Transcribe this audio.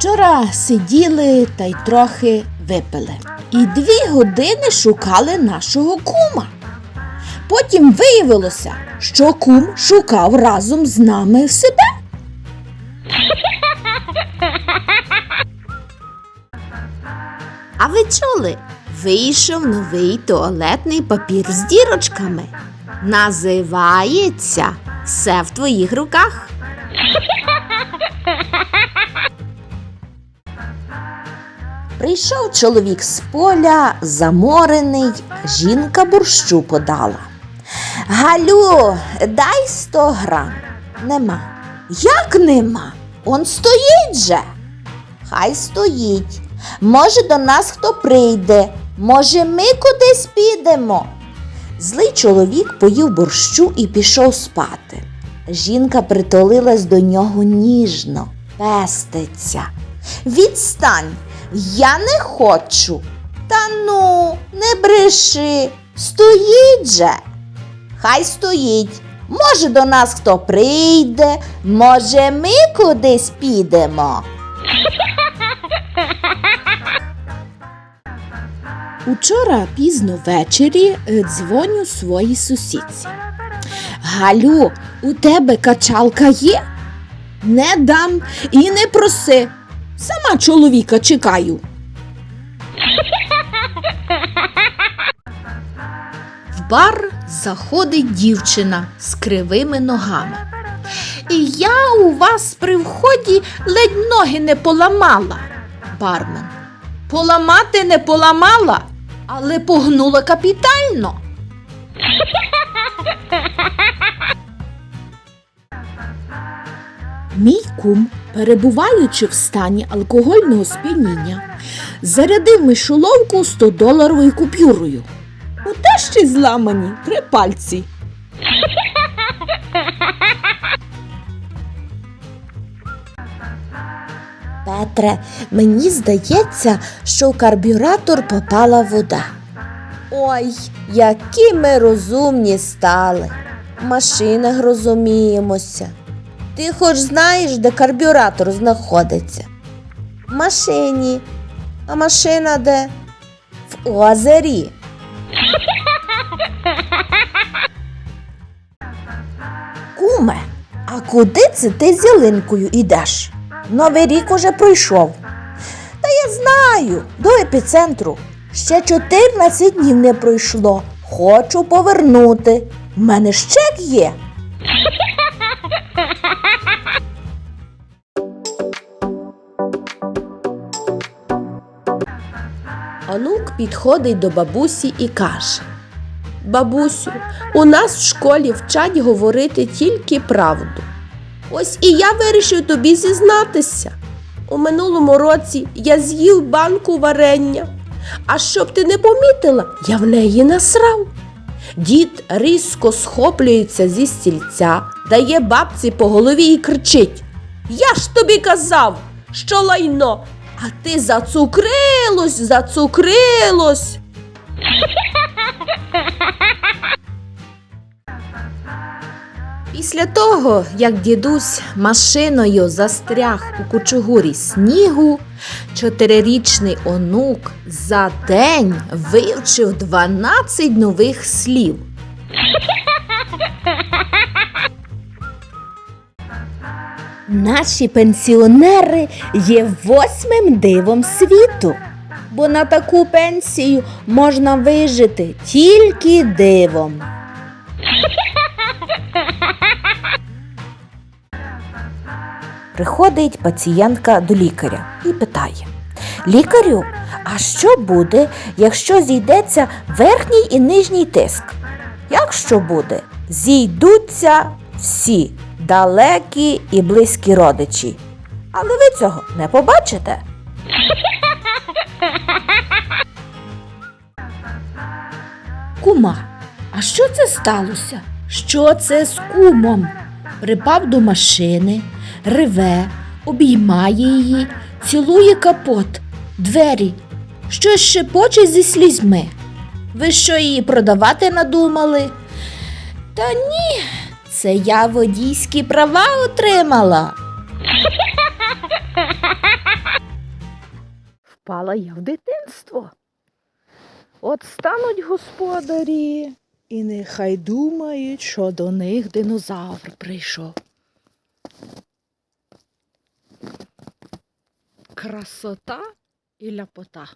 Вчора сиділи та й трохи випили. І дві години шукали нашого кума. Потім виявилося, що кум шукав разом з нами себе. А ви чули? Вийшов новий туалетний папір з дірочками. Називається все в твоїх руках. Прийшов чоловік з поля, заморений, жінка борщу подала. Галю, дай сто грам. Нема. Як нема? Он стоїть же. Хай стоїть. Може, до нас хто прийде, може, ми кудись підемо. Злий чоловік поїв борщу і пішов спати. Жінка притулилась до нього ніжно, пеститься. Відстань, я не хочу. Та ну, не бреши, стоїть же. Хай стоїть. Може, до нас хто прийде, може, ми кудись підемо. Учора пізно ввечері е, дзвоню своїй сусідці. Галю, у тебе качалка є? Не дам і не проси. Сама чоловіка чекаю. В бар заходить дівчина з кривими ногами. І я у вас при вході ледь ноги не поламала. Бармен. Поламати не поламала, але погнула капітально. Мій кум, перебуваючи в стані алкогольного сп'яніння, зарядив мишоловку 100-доларовою купюрою. У ще зламані три пальці. Петре, мені здається, що в карбюратор попала вода. Ой, які ми розумні стали. В машинах розуміємося. Ти хоч знаєш, де карбюратор знаходиться? В машині. А машина де? В озері. Куме, а куди це ти з ялинкою ідеш? Новий рік уже пройшов. Та я знаю, до епіцентру. Ще 14 днів не пройшло. Хочу повернути. В мене ж чек є. Онук підходить до бабусі і каже: Бабусю, у нас в школі вчать говорити тільки правду. Ось і я вирішив тобі зізнатися. У минулому році я з'їв банку варення, а щоб ти не помітила, я в неї насрав. Дід різко схоплюється зі стільця, дає бабці по голові і кричить: Я ж тобі казав, що лайно, а ти зацукрилось, зацукрилось. Після того, як дідусь машиною застряг у кучугурі снігу, чотирирічний онук за день вивчив 12 нових слів. Наші пенсіонери є восьмим дивом світу, бо на таку пенсію можна вижити тільки дивом. Приходить пацієнтка до лікаря і питає: Лікарю, а що буде, якщо зійдеться верхній і нижній тиск? Як що буде? Зійдуться всі далекі і близькі родичі. Але ви цього не побачите. Кума, а що це сталося? Що це з кумом? Припав до машини, реве, обіймає її, цілує капот, двері, щось шепоче зі слізьми. Ви що її продавати надумали? Та ні, це я водійські права отримала. попала я в дитинство. От стануть господарі, і нехай думають, що до них динозавр прийшов. Красота і ляпота.